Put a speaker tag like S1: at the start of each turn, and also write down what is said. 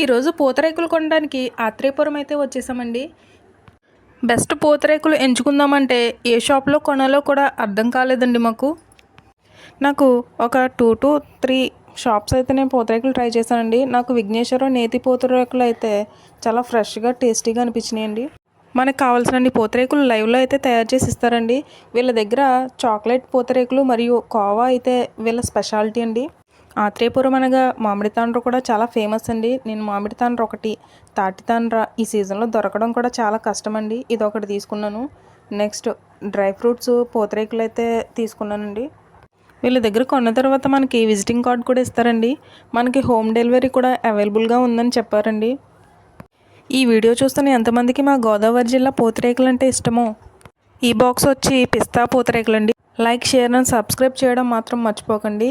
S1: ఈరోజు పూతరేకులు కొనడానికి ఆత్రేయపురం అయితే వచ్చేసామండి. బెస్ట్ పూతరేకులు ఎంచుకుందామంటే ఏ షాప్లో కొనాలో కూడా అర్థం కాలేదండి మాకు. నాకు ఒక టూ టు త్రీ షాప్స్ అయితే నేను పూతరేకులు ట్రై చేశానండి. నాకు విఘ్నేశ్వరం నేతి పూతరేకులు అయితే చాలా ఫ్రెష్గా టేస్టీగా అనిపించినాయండి. మనకు కావాల్సిన పూతరేకులు లైవ్లో అయితే తయారు చేసి ఇస్తారండి. వీళ్ళ దగ్గర చాక్లెట్ పూతరేకులు మరియు కోవా అయితే వీళ్ళ స్పెషాలిటీ అండి. ఆత్రేయపురం అనగా మామిడి తాండ్ర కూడా చాలా ఫేమస్ అండి. నేను మామిడి తాండ్ర ఒకటి తాటి తాండ్ర ఈ సీజన్లో దొరకడం కూడా చాలా కష్టం అండి ఇది ఒకటి తీసుకున్నాను. నెక్స్ట్ డ్రై ఫ్రూట్స్ పూతరేకులు అయితే తీసుకున్నానండి. వీళ్ళ దగ్గర కొన్న తర్వాత మనకి విజిటింగ్ కార్డ్ కూడా ఇస్తారండి. మనకి హోమ్ డెలివరీ కూడా అవైలబుల్గా ఉందని చెప్పారండి. ఈ వీడియో చూస్తున్న ఎంతమందికి మా గోదావరి జిల్లా పూతరేకులు అంటే ఇష్టమో? ఈ బాక్స్ వచ్చి పిస్తా పూతరేకులండి. లైక్ షేర్ అండ్ సబ్స్క్రైబ్ చేయడం మాత్రం మర్చిపోకండి.